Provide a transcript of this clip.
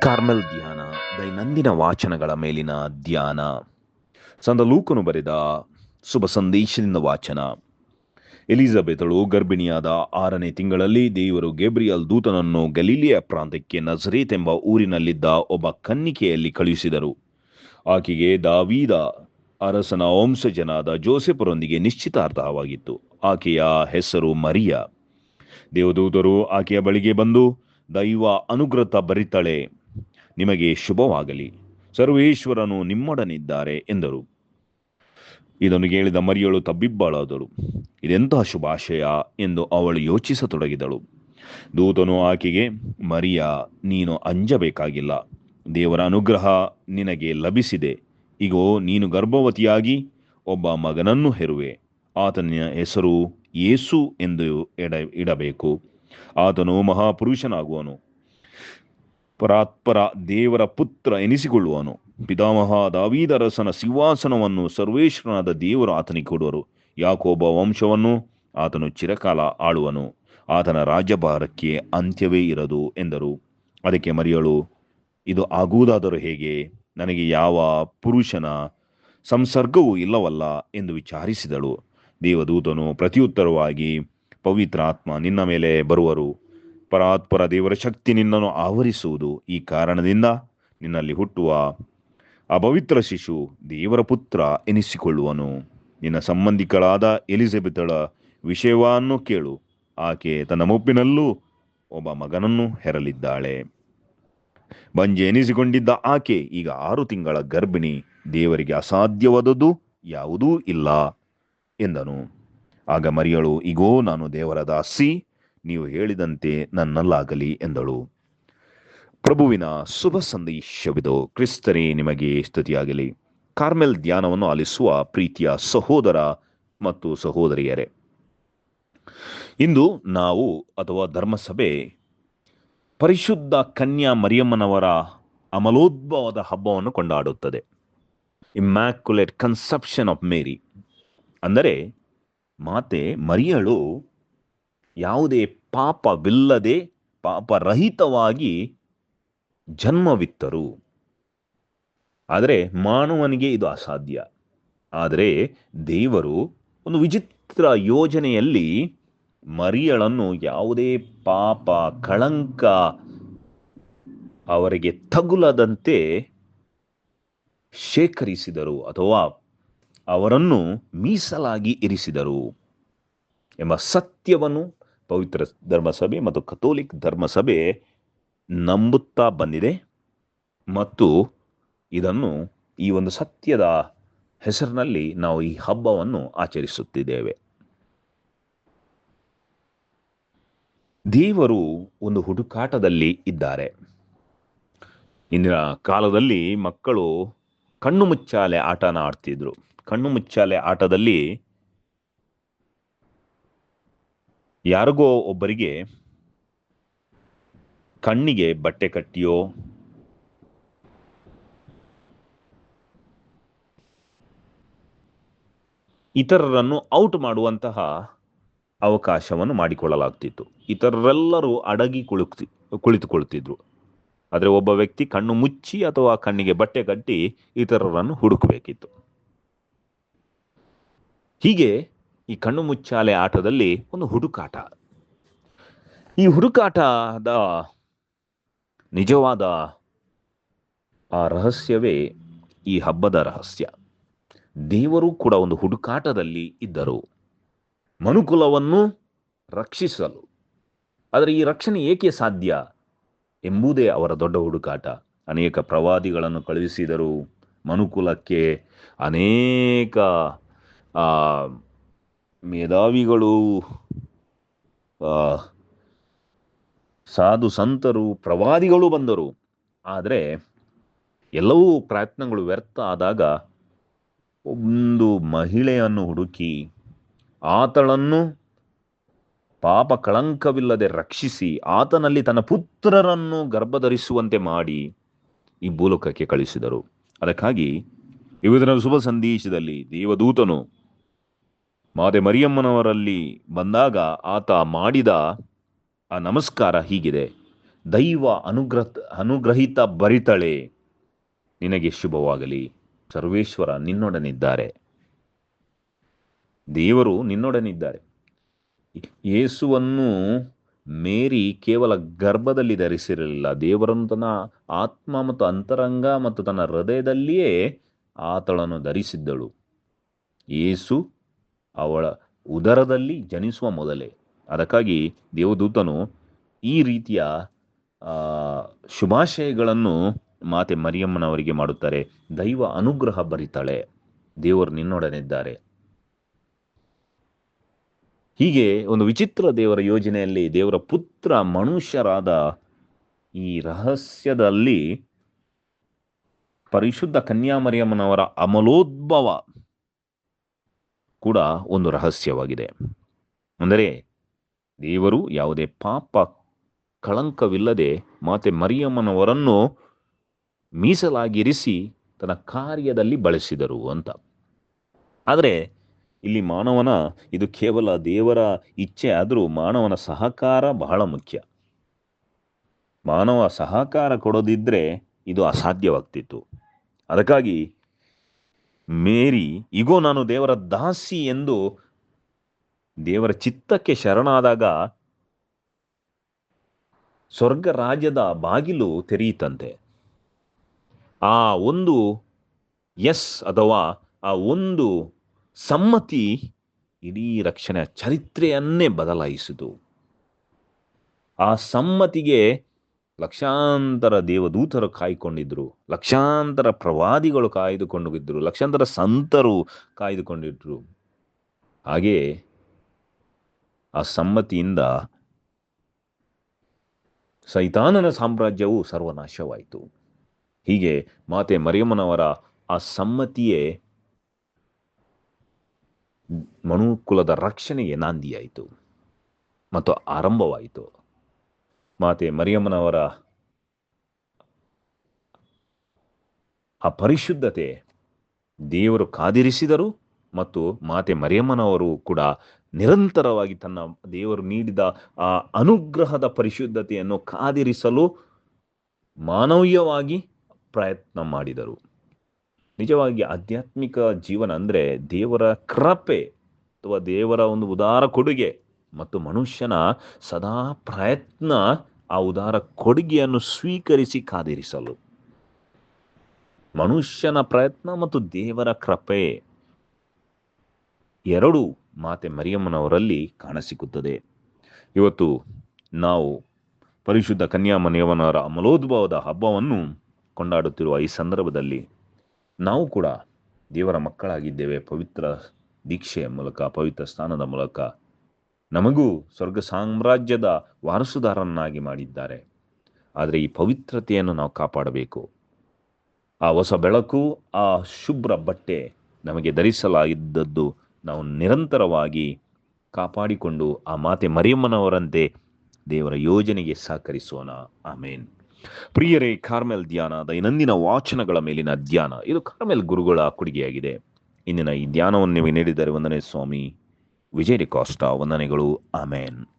Carmel ಧ್ಯಾನ, ದೈನಂದಿನ ವಾಚನಗಳ ಮೇಲಿನ ಧ್ಯಾನ. ಸಂತ ಲೂಕನು ಬರೆದ ಶುಭ ಸಂದೇಶದಿಂದ ವಾಚನ. ಎಲಿಜಬೆತಳು ಗರ್ಭಿಣಿಯಾದ ಆರನೇ ತಿಂಗಳಲ್ಲಿ ದೇವರು ಗೆಬ್ರಿಯಲ್ ದೂತನನ್ನು ಗಲೀಲಿಯ ಪ್ರಾಂತ್ಯಕ್ಕೆ ನಜರೇತ್ ಎಂಬ ಊರಿನಲ್ಲಿದ್ದ ಒಬ್ಬ ಕನ್ನಿಕೆಯಲ್ಲಿ ಕಳುಹಿಸಿದರು. ಆಕೆಗೆ ದಾವೀದ ಅರಸನ ವಂಶಜನಾದ ಜೋಸೆಫರೊಂದಿಗೆ ನಿಶ್ಚಿತಾರ್ಥವಾಗಿತ್ತು. ಆಕೆಯ ಹೆಸರು ಮರಿಯ. ದೇವದೂತರು ಆಕೆಯ ಬಳಿಗೆ ಬಂದು, ದೈವ ಅನುಗ್ರತ ಬರಿತಳೆ. ನಿಮಗೆ ಶುಭವಾಗಲಿ. ಸರ್ವೇಶ್ವರನು ನಿಮ್ಮೊಡನಿದ್ದಾರೆ ಎಂದರು. ಇದನ್ನು ಕೇಳಿದ ಮರಿಯಳು ತಬ್ಬಿಬ್ಬಳಾದಳು. ಇದೆಂತಹ ಶುಭಾಶಯ ಎಂದು ಅವಳು ಯೋಚಿಸತೊಡಗಿದಳು. ದೂತನು ಆಕೆಗೆ, ಮರಿಯ, ನೀನು ಅಂಜಬೇಕಾಗಿಲ್ಲ. ದೇವರ ಅನುಗ್ರಹ ನಿನಗೆ ಲಭಿಸಿದೆ. ಇಗೋ, ನೀನು ಗರ್ಭವತಿಯಾಗಿ ಒಬ್ಬ ಮಗನನ್ನು ಹೆರುವೆ. ಆತನ ಹೆಸರು ಯೇಸು ಎಂದು ಎಡ ಇಡಬೇಕು. ಆತನು ಮಹಾಪುರುಷನಾಗುವನು. ಪರಾತ್ಪರ ದೇವರ ಪುತ್ರ ಎನಿಸಿಕೊಳ್ಳುವನು. ಪಿತಾಮಹ ದಾವೀದರಸನ ಸಿಂಹಾಸನವನ್ನು ಸರ್ವೇಶ್ವರನಾದ ದೇವರು ಆತನಿಗೆ ಕೊಡುವರು. ಯಾಕೋಬ ವಂಶವನ್ನು ಆತನು ಚಿರಕಾಲ ಆಳುವನು. ಆತನ ರಾಜ್ಯಭಾರಕ್ಕೆ ಅಂತ್ಯವೇ ಇರದು ಎಂದರು. ಅದಕ್ಕೆ ಮರಿಯಳು, ಇದು ಆಗುವುದಾದರೂ ಹೇಗೆ? ನನಗೆ ಯಾವ ಪುರುಷನ ಸಂಸರ್ಗವೂ ಇಲ್ಲವಲ್ಲ ಎಂದು ವಿಚಾರಿಸಿದಳು. ದೇವದೂತನು ಪ್ರತಿಯುತ್ತರವಾಗಿ, ಪವಿತ್ರಾತ್ಮ ನಿನ್ನ ಮೇಲೆ ಬರುವರು. ಪರಾತ್ಪರ ದೇವರ ಶಕ್ತಿ ನಿನ್ನನ್ನು ಆವರಿಸುವುದು ಈ ಕಾರಣದಿಂದ ನಿನ್ನಲ್ಲಿ ಹುಟ್ಟುವ ಅಪವಿತ್ರ ಶಿಶು ದೇವರ ಪುತ್ರ ಎನಿಸಿಕೊಳ್ಳುವನು. ನಿನ್ನ ಸಂಬಂಧಿಕಳಾದ ಎಲಿಜಬೆತಳ ವಿಷಯವನ್ನು ಕೇಳು. ಆಕೆ ತನ್ನ ಮುಪ್ಪಿನಲ್ಲೂ ಒಬ್ಬ ಮಗನನ್ನು ಹೆರಲಿದ್ದಾಳೆ. ಬಂಜೆ ಎನಿಸಿಕೊಂಡಿದ್ದ ಆಕೆ ಈಗ ಆರು ತಿಂಗಳ ಗರ್ಭಿಣಿ. ದೇವರಿಗೆ ಅಸಾಧ್ಯವಾದದ್ದು ಯಾವುದೂ ಇಲ್ಲ ಎಂದನು. ಆಗ ಮರಿಯಳು, ಇಗೋ, ನಾನು ದೇವರ ದಾಸಿ ನೀವು ಹೇಳಿದಂತೆ ನನ್ನಲ್ಲಾಗಲಿ ಎಂದಳು. ಪ್ರಭುವಿನ ಶುಭ ಸಂದೇಶವಿದು. ಕ್ರಿಸ್ತನೇ, ನಿಮಗೆ ಸ್ತುತಿಯಾಗಲಿ. ಕಾರ್ಮೆಲ್ ಧ್ಯಾನವನ್ನು ಆಲಿಸುವ ಪ್ರೀತಿಯ ಸಹೋದರ ಮತ್ತು ಸಹೋದರಿಯರೇ. ಇಂದು ನಾವು ಅಥವಾ ಧರ್ಮಸಭೆ ಪರಿಶುದ್ಧ ಕನ್ಯಾ ಮರಿಯಮ್ಮನವರ ಅಮಲೋದ್ಭವದ ಹಬ್ಬವನ್ನು ಕೊಂಡಾಡುತ್ತದೆ. ಇಮ್ಯಾಕ್ಯುಲೇಟ್ ಕನ್ಸೆಪ್ಷನ್ ಆಫ್ ಮೇರಿ ಅಂದರೆ ಮಾತೆ ಮರಿಯಳು ಯಾವುದೇ ಪಾಪವಿಲ್ಲದೆ ಪಾಪರಹಿತವಾಗಿ ಜನ್ಮವಿತ್ತರು. ಆದರೆ ಮಾನವನಿಗೆ ಇದು ಅಸಾಧ್ಯ. ಆದರೆ ದೇವರು ಒಂದು ವಿಚಿತ್ರ ಯೋಜನೆಯಲ್ಲಿ ಮರಿಯಳನ್ನು ಯಾವುದೇ ಪಾಪ, ಕಳಂಕ ಅವರಿಗೆ ತಗುಲದಂತೆ ಶೇಖರಿಸಿದರು ಅಥವಾ ಅವರನ್ನು ಮೀಸಲಾಗಿ ಇರಿಸಿದರು ಎಂಬ ಸತ್ಯವನ್ನು ಪವಿತ್ರ ಧರ್ಮಸಭೆ ಮತ್ತು ಕಥೋಲಿಕ್ ಧರ್ಮಸಭೆ ನಂಬುತ್ತಾ ಬಂದಿದೆ. ಮತ್ತು ಇದನ್ನು ಈ ಒಂದು ಸತ್ಯದ ಹೆಸರಿನಲ್ಲಿ ನಾವು ಈ ಹಬ್ಬವನ್ನು ಆಚರಿಸುತ್ತಿದ್ದೇವೆ. ದೇವರು ಒಂದು ಹುಡುಕಾಟದಲ್ಲಿ ಇದ್ದಾರೆ. ಇಂದಿನ ಕಾಲದಲ್ಲಿ ಮಕ್ಕಳು ಕಣ್ಣು ಮುಚ್ಚಾಲೆ ಆಟನ ಆಡ್ತಿದ್ರು. ಕಣ್ಣು ಮುಚ್ಚಾಲೆ ಆಟದಲ್ಲಿ ಯಾರಿಗೋ ಒಬ್ಬರಿಗೆ ಕಣ್ಣಿಗೆ ಬಟ್ಟೆ ಕಟ್ಟಿಯೋ, ಇತರರನ್ನು ಔಟ್ ಮಾಡುವಂತಹ ಅವಕಾಶವನ್ನು ಮಾಡಿಕೊಳ್ಳಲಾಗ್ತಿತ್ತು. ಇತರರೆಲ್ಲರೂ ಅಡಗಿ ಕುಳುಕ್ತಿ, ಕುಳಿತುಕೊಳ್ತಿದ್ರು. ಆದರೆ ಒಬ್ಬ ವ್ಯಕ್ತಿ ಕಣ್ಣು ಮುಚ್ಚಿ ಅಥವಾ ಕಣ್ಣಿಗೆ ಬಟ್ಟೆ ಕಟ್ಟಿ ಇತರರನ್ನು ಹುಡುಕಬೇಕಿತ್ತು. ಹೀಗೆ ಈ ಕಣ್ಣು ಮುಚ್ಚಾಲೆ ಆಟದಲ್ಲಿ ಒಂದು ಹುಡುಕಾಟ. ಈ ಹುಡುಕಾಟದ ನಿಜವಾದ ಆ ರಹಸ್ಯವೇ ಈ ಹಬ್ಬದ ರಹಸ್ಯ. ದೇವರು ಕೂಡ ಒಂದು ಹುಡುಕಾಟದಲ್ಲಿ ಇದ್ದರು. ಮನುಕುಲವನ್ನು ರಕ್ಷಿಸಲು. ಆದರೆ ಈ ರಕ್ಷಣೆ ಏಕೆ ಸಾಧ್ಯ ಎಂಬುದೇ ಅವರ ದೊಡ್ಡ ಹುಡುಕಾಟ. ಅನೇಕ ಪ್ರವಾದಿಗಳನ್ನು ಕಳುಹಿಸಿದರು. ಮನುಕುಲಕ್ಕೆ ಅನೇಕ ಮೇಧಾವಿಗಳು ಸಾಧು ಸಂತರು, ಪ್ರವಾದಿಗಳು ಬಂದರು. ಆದರೆ ಎಲ್ಲವೂ ಪ್ರಯತ್ನಗಳು ವ್ಯರ್ಥ ಆದಾಗ ಒಂದು ಮಹಿಳೆಯನ್ನು ಹುಡುಕಿ ಆತಳನ್ನು ಪಾಪ ಕಳಂಕವಿಲ್ಲದೆ ರಕ್ಷಿಸಿ ಆತನಲ್ಲಿ ತನ್ನ ಪುತ್ರರನ್ನು ಗರ್ಭಧರಿಸುವಂತೆ ಮಾಡಿ ಈ ಭೂಲೋಕಕ್ಕೆ ಕಳಿಸಿದರು. ಅದಕ್ಕಾಗಿ ಇವತ್ತಿನ ಶುಭ ಸಂದೇಶದಲ್ಲಿ ದೇವದೂತನು ಮಾತೆ ಮರಿಯಮ್ಮನವರಲ್ಲಿ ಬಂದಾಗ ಆತ ಮಾಡಿದ ಆ ನಮಸ್ಕಾರ ಹೀಗಿದೆ. ದೈವ ಅನುಗ್ರಹ, ಅನುಗ್ರಹಿತ ಬರಿತಳೆ, ನಿನಗೆ ಶುಭವಾಗಲಿ. ಸರ್ವೇಶ್ವರ ನಿನ್ನೊಡನಿದ್ದಾರೆ. ದೇವರು ನಿನ್ನೊಡನಿದ್ದಾರೆ. ಯೇಸುವನ್ನು ಮೇರಿ ಕೇವಲ ಗರ್ಭದಲ್ಲಿ ಧರಿಸಿರಲಿಲ್ಲ. ದೇವರನ್ನು ತನ್ನ ಆತ್ಮ ಮತ್ತು ಅಂತರಂಗ ಮತ್ತು ತನ್ನ ಹೃದಯದಲ್ಲಿಯೇ ಆತಳನ್ನು ಧರಿಸಿದ್ದಳು. ಯೇಸು ಅವಳ ಉದರದಲ್ಲಿ ಜನಿಸುವ ಮೊದಲೇ. ಅದಕ್ಕಾಗಿ ದೇವದೂತನು ಈ ರೀತಿಯ ಶುಭಾಶಯಗಳನ್ನು ಮಾತೆ ಮರಿಯಮ್ಮನವರಿಗೆ ಮಾಡುತ್ತಾರೆ. ದೈವ ಅನುಗ್ರಹ ಬರಿತಾಳೆ. ದೇವರು ನಿನ್ನೊಡನಿದ್ದಾರೆ. ಹೀಗೆ ಒಂದು ವಿಚಿತ್ರ ದೇವರ ಯೋಜನೆಯಲ್ಲಿ ದೇವರ ಪುತ್ರ ಮನುಷ್ಯರಾದ ಈ ರಹಸ್ಯದಲ್ಲಿ ಪರಿಶುದ್ಧ ಕನ್ಯಾಮರಿಯಮ್ಮನವರ ಅಮಲೋದ್ಭವ ಕೂಡ ಒಂದು ರಹಸ್ಯವಾಗಿದೆ. ಅಂದರೆ ದೇವರು ಯಾವುದೇ ಪಾಪ ಕಳಂಕವಿಲ್ಲದೆ ಮಾತೆ ಮರಿಯಮ್ಮನವರನ್ನು ಮೀಸಲಾಗಿರಿಸಿ ತನ್ನ ಕಾರ್ಯದಲ್ಲಿ ಬಳಸಿದರು ಅಂತ. ಆದರೆ ಇಲ್ಲಿ ಮಾನವನ, ಇದು ಕೇವಲ ದೇವರ ಇಚ್ಛೆ ಆದರೂ ಮಾನವನ ಸಹಕಾರ ಬಹಳ ಮುಖ್ಯ. ಮಾನವ ಸಹಕಾರ ಕೊಡೋದಿದ್ದರೆ ಇದು ಅಸಾಧ್ಯವಾಗ್ತಿತ್ತು. ಅದಕ್ಕಾಗಿ ಮೇರಿ, ಇಗೋ ನಾನು ದೇವರ ದಾಸಿ ಎಂದು ದೇವರ ಚಿತ್ತಕ್ಕೆ ಶರಣಾದಾಗ ಸ್ವರ್ಗ ರಾಜ್ಯದ ಬಾಗಿಲು ತೆರೆಯಿತಂತೆ. ಆ ಒಂದು ಎಸ್ ಅಥವಾ ಆ ಒಂದು ಸಮ್ಮತಿ ಇಡೀ ರಕ್ಷಣೆಯ ಚರಿತ್ರೆಯನ್ನೇ ಬದಲಾಯಿಸಿತು. ಆ ಸಮ್ಮತಿಗೆ ಲಕ್ಷಾಂತರ ದೇವದೂತರು ಕಾಯ್ಕೊಂಡಿದ್ರು, ಲಕ್ಷಾಂತರ ಪ್ರವಾದಿಗಳು ಕಾಯ್ದುಕೊಂಡಿದ್ರು ಲಕ್ಷಾಂತರ ಸಂತರು ಕಾಯ್ದುಕೊಂಡಿದ್ರು. ಹಾಗೆ ಆ ಸಮ್ಮತಿಯಿಂದ ಸೈತಾನನ ಸಾಮ್ರಾಜ್ಯವು ಸರ್ವನಾಶವಾಯಿತು. ಹೀಗೆ ಮಾತೆ ಮರಿಯಮ್ಮನವರ ಆ ಸಮ್ಮತಿಯೇ ಮನುಕುಲದ ರಕ್ಷಣೆಗೆ ನಾಂದಿಯಾಯಿತು ಮತ್ತು ಆರಂಭವಾಯಿತು. ಮಾತೆ ಮರಿಯಮ್ಮನವರ ಆ ಪರಿಶುದ್ಧತೆ ದೇವರು ಕಾದಿರಿಸಿದರು ಮತ್ತು ಮಾತೆ ಮರಿಯಮ್ಮನವರು ಕೂಡ ನಿರಂತರವಾಗಿ ತನ್ನ ದೇವರು ನೀಡಿದ ಆ ಅನುಗ್ರಹದ ಪರಿಶುದ್ಧತೆಯನ್ನು ಕಾದಿರಿಸಲು ಮಾನವೀಯವಾಗಿ ಪ್ರಯತ್ನ ಮಾಡಿದರು. ನಿಜವಾಗಿ ಆಧ್ಯಾತ್ಮಿಕ ಜೀವನ ಅಂದರೆ ದೇವರ ಕೃಪೆ ಅಥವಾ ದೇವರ ಒಂದು ಉದಾರ ಕೊಡುಗೆ ಮತ್ತು ಮನುಷ್ಯನ ಸದಾ ಪ್ರಯತ್ನ ಆ ಉದಾರ ಕೊಡುಗೆಯನ್ನು ಸ್ವೀಕರಿಸಿ ಕಾದಿರಿಸಲು. ಮನುಷ್ಯನ ಪ್ರಯತ್ನ ಮತ್ತು ದೇವರ ಕೃಪೆ ಎರಡು ಮಾತೆ ಮರಿಯಮ್ಮನವರಲ್ಲಿ ಕಾಣಸಿಗುತ್ತದೆ. ಇವತ್ತು ನಾವು ಪರಿಶುದ್ಧ ಕನ್ಯಾಮನೆಯವನವರ ಅಮಲೋದ್ಭವದ ಹಬ್ಬವನ್ನು ಕೊಂಡಾಡುತ್ತಿರುವ ಈ ಸಂದರ್ಭದಲ್ಲಿ ನಾವು ಕೂಡ ದೇವರ ಮಕ್ಕಳಾಗಿದ್ದೇವೆ. ಪವಿತ್ರ ದೀಕ್ಷೆಯ ಮೂಲಕ, ಪವಿತ್ರ ಸ್ಥಾನದ ಮೂಲಕ ನಮಗೂ ಸ್ವರ್ಗ ಸಾಮ್ರಾಜ್ಯದ ವಾರಸುದಾರನ್ನಾಗಿ ಮಾಡಿದ್ದಾರೆ. ಆದರೆ ಈ ಪವಿತ್ರತೆಯನ್ನು ನಾವು ಕಾಪಾಡಬೇಕು. ಆ ಹೊಸ ಬೆಳಕು, ಆ ಶುಭ್ರ ಬಟ್ಟೆ ನಮಗೆ ಧರಿಸಲಾಗಿದ್ದದ್ದು ನಾವು ನಿರಂತರವಾಗಿ ಕಾಪಾಡಿಕೊಂಡು ಆ ಮಾತೆ ಮರಿಯಮ್ಮನವರಂತೆ ದೇವರ ಯೋಜನೆಗೆ ಸಹಕರಿಸೋಣ. ಆಮೇನ್. ಪ್ರಿಯರೇ, ಕಾರ್ಮೆಲ್ ಧ್ಯಾನ, ದೈನಂದಿನ ವಾಚನಗಳ ಮೇಲಿನ ಧ್ಯಾನ, ಇದು ಕಾರ್ಮೆಲ್ ಗುರುಗಳ ಕೊಡುಗೆಯಾಗಿದೆ. ಇಂದಿನ ಈ ಧ್ಯಾನವನ್ನು ನೀವು ನೀಡಿದರೆ ಒಂದನೇ ಸ್ವಾಮಿ. ವಿಜಯ ಡಿಕಾಸ್ಟಾ ವಂದನೆಗಳು. ಆಮೇನ್.